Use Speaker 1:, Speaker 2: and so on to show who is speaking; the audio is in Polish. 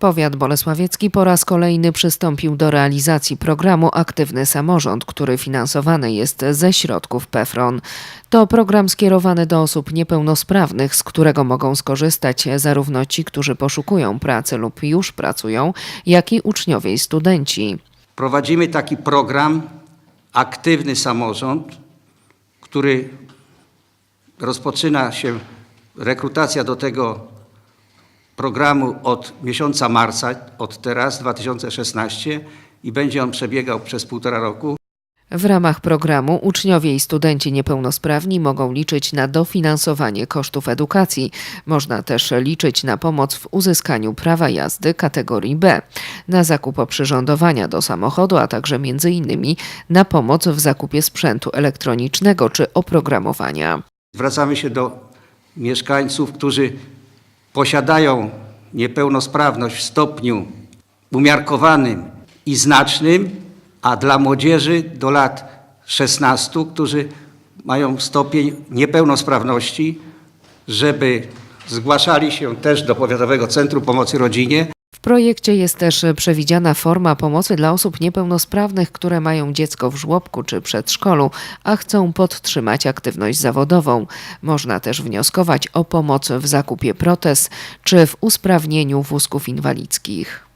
Speaker 1: Powiat bolesławiecki po raz kolejny przystąpił do realizacji programu Aktywny Samorząd, który finansowany jest ze środków PEFRON. To program skierowany do osób niepełnosprawnych, z którego mogą skorzystać zarówno ci, którzy poszukują pracy lub już pracują, jak i uczniowie i studenci.
Speaker 2: Prowadzimy taki program Aktywny Samorząd, który rozpoczyna się rekrutacja do tego programu od miesiąca marca, od teraz 2016 i będzie on przebiegał przez półtora roku.
Speaker 1: W ramach programu uczniowie i studenci niepełnosprawni mogą liczyć na dofinansowanie kosztów edukacji. Można też liczyć na pomoc w uzyskaniu prawa jazdy kategorii B, na zakup oprzyrządowania do samochodu, a także innymi na pomoc w zakupie sprzętu elektronicznego czy oprogramowania.
Speaker 2: Zwracamy się do mieszkańców, którzy posiadają niepełnosprawność w stopniu umiarkowanym i znacznym, a dla młodzieży do lat 16, którzy mają stopień niepełnosprawności, żeby zgłaszali się też do Powiatowego Centrum Pomocy Rodzinie.
Speaker 1: W projekcie jest też przewidziana forma pomocy dla osób niepełnosprawnych, które mają dziecko w żłobku czy przedszkolu, a chcą podtrzymać aktywność zawodową. Można też wnioskować o pomoc w zakupie protez czy w usprawnieniu wózków inwalidzkich.